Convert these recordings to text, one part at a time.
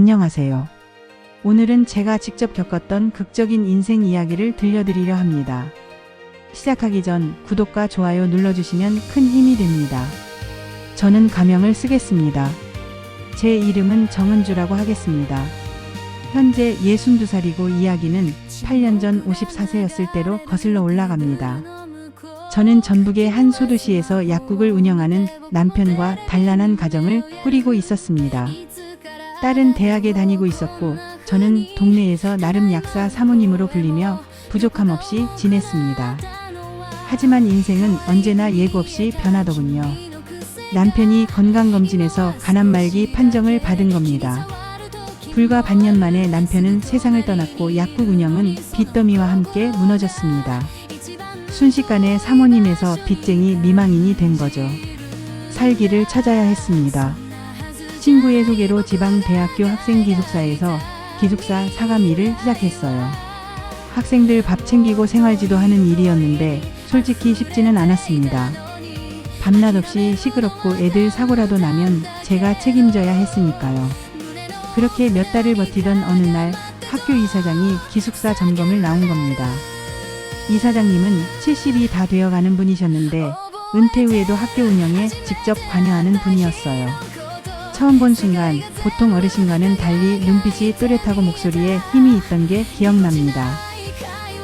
안녕하세요. 오늘은 제가 직접 겪었던 극적인 인생 이야기를 들려드리려 합니다. 시작하기 전 구독과 좋아요 눌러주시면 큰 힘이 됩니다. 저는 가명을 쓰겠습니다. 제 이름은 정은주라고 하겠습니다. 현재 62살이고 이야기는 8년 전 54세였을 때로 거슬러 올라갑니다. 저는 전북의 한 소도시에서 약국을 운영하는 남편과 단란한 가정을 꾸리고 있었습니다. 딸은 대학에 다니고 있었고 저는 동네에서 나름 약사 사모님으로 불리며 부족함 없이 지냈습니다. 하지만 인생은 언제나 예고 없이 변하더군요. 남편이 건강검진에서 간암말기 판정을 받은 겁니다. 불과 반년 만에 남편은 세상을 떠났고 약국 운영은 빚더미와 함께 무너졌습니다. 순식간에 사모님에서 빚쟁이 미망인이 된 거죠. 살기를 찾아야 했습니다. 친구의 소개로 지방 대학교 학생 기숙사에서 기숙사 사감 일을 시작했어요. 학생들 밥 챙기고 생활지도 하는 일이었는데 솔직히 쉽지는 않았습니다. 밤낮 없이 시끄럽고 애들 사고라도 나면 제가 책임져야 했으니까요. 그렇게 몇 달을 버티던 어느 날 학교 이사장이 기숙사 점검을 나온 겁니다. 이사장님은 70이 다 되어가는 분이셨는데 은퇴 후에도 학교 운영에 직접 관여하는 분이었어요. 처음 본 순간 보통 어르신과는 달리 눈빛이 또렷하고 목소리에 힘이 있던 게 기억납니다.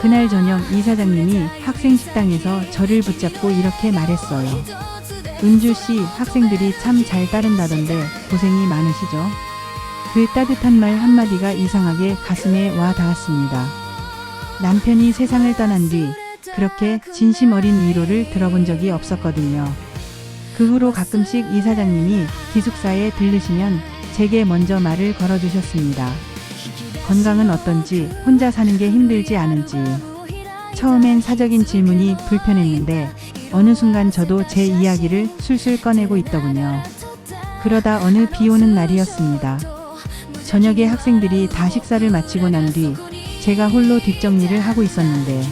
그날 저녁 이사장님이 학생 식당에서 저를 붙잡고 이렇게 말했어요. 은주 씨 학생들이 참 잘 따른다던데 고생이 많으시죠? 그 따뜻한 말 한마디가 이상하게 가슴에 와 닿았습니다. 남편이 세상을 떠난 뒤 그렇게 진심 어린 위로를 들어본 적이 없었거든요. 그 후로 가끔씩 이사장님이 기숙사에 들르시면 제게 먼저 말을 걸어주셨습니다. 건강은 어떤지, 혼자 사는 게 힘들지 않은지. 처음엔 사적인 질문이 불편했는데 어느 순간 저도 제 이야기를 술술 꺼내고 있더군요. 그러다 어느 비 오는 날이었습니다. 저녁에 학생들이 다 식사를 마치고 난 뒤 제가 홀로 뒷정리를 하고 있었는데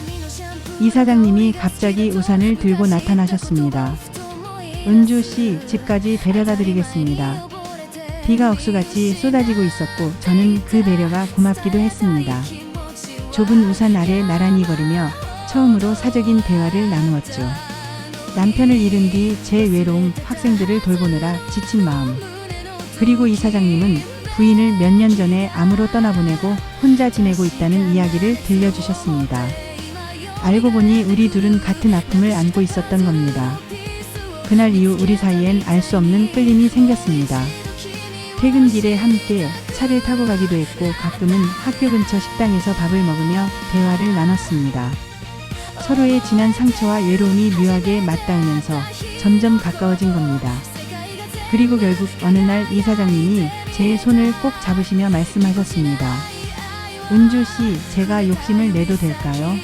이사장님이 갑자기 우산을 들고 나타나셨습니다. 은주 씨 집까지 데려다 드리겠습니다. 비가 억수같이 쏟아지고 있었고 저는 그 배려가 고맙기도 했습니다. 좁은 우산 아래 나란히 걸으며 처음으로 사적인 대화를 나누었죠. 남편을 잃은 뒤 제 외로움 학생들을 돌보느라 지친 마음. 그리고 이사장님은 부인을 몇 년 전에 암으로 떠나보내고 혼자 지내고 있다는 이야기를 들려주셨습니다. 알고 보니 우리 둘은 같은 아픔을 안고 있었던 겁니다. 그날 이후 우리 사이엔 알 수 없는 끌림이 생겼습니다. 퇴근길에 함께 차를 타고 가기도 했고 가끔은 학교 근처 식당에서 밥을 먹으며 대화를 나눴습니다. 서로의 지난 상처와 외로움이 묘하게 맞닿으면서 점점 가까워진 겁니다. 그리고 결국 어느 날 이사장님이 제 손을 꼭 잡으시며 말씀하셨습니다. 은주 씨, 제가 욕심을 내도 될까요?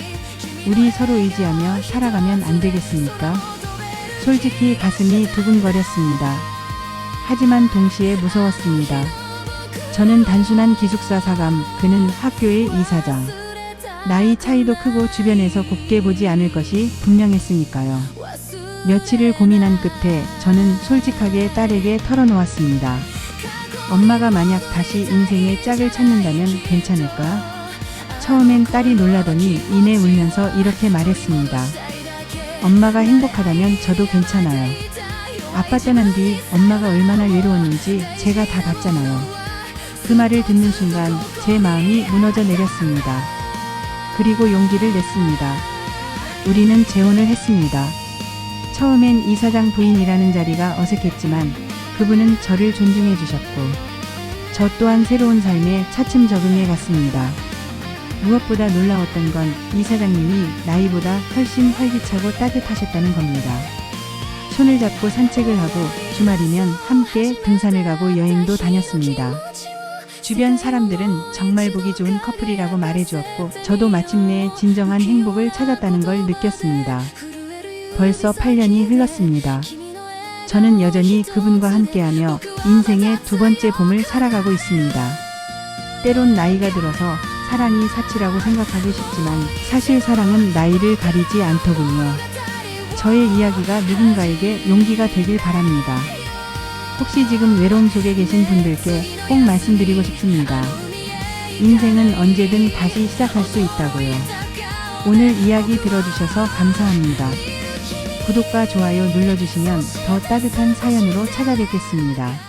우리 서로 의지하며 살아가면 안 되겠습니까? 솔직히 가슴이 두근거렸습니다. 하지만 동시에 무서웠습니다. 저는 단순한 기숙사 사감, 그는 학교의 이사장. 나이 차이도 크고 주변에서 곱게 보지 않을 것이 분명했으니까요. 며칠을 고민한 끝에 저는 솔직하게 딸에게 털어놓았습니다. 엄마가 만약 다시 인생의 짝을 찾는다면 괜찮을까? 처음엔 딸이 놀라더니 이내 울면서 이렇게 말했습니다. 엄마가 행복하다면 저도 괜찮아요. 아빠 떠난 뒤 엄마가 얼마나 외로웠는지 제가 다 봤잖아요. 그 말을 듣는 순간 제 마음이 무너져 내렸습니다. 그리고 용기를 냈습니다. 우리는 재혼을 했습니다. 처음엔 이사장 부인이라는 자리가 어색했지만 그분은 저를 존중해 주셨고 저 또한 새로운 삶에 차츰 적응해 갔습니다. 무엇보다 놀라웠던 건 이사장님이 나이보다 훨씬 활기차고 따뜻하셨다는 겁니다. 손을 잡고 산책을 하고 주말이면 함께 등산을 가고 여행도 다녔습니다. 주변 사람들은 정말 보기 좋은 커플이라고 말해주었고 저도 마침내 진정한 행복을 찾았다는 걸 느꼈습니다. 벌써 8년이 흘렀습니다. 저는 여전히 그분과 함께하며 인생의 두 번째 봄을 살아가고 있습니다. 때론 나이가 들어서 사랑이 사치라고 생각하기 쉽지만 사실 사랑은 나이를 가리지 않더군요. 저의 이야기가 누군가에게 용기가 되길 바랍니다. 혹시 지금 외로움 속에 계신 분들께 꼭 말씀드리고 싶습니다. 인생은 언제든 다시 시작할 수 있다고요. 오늘 이야기 들어주셔서 감사합니다. 구독과 좋아요 눌러주시면 더 따뜻한 사연으로 찾아뵙겠습니다.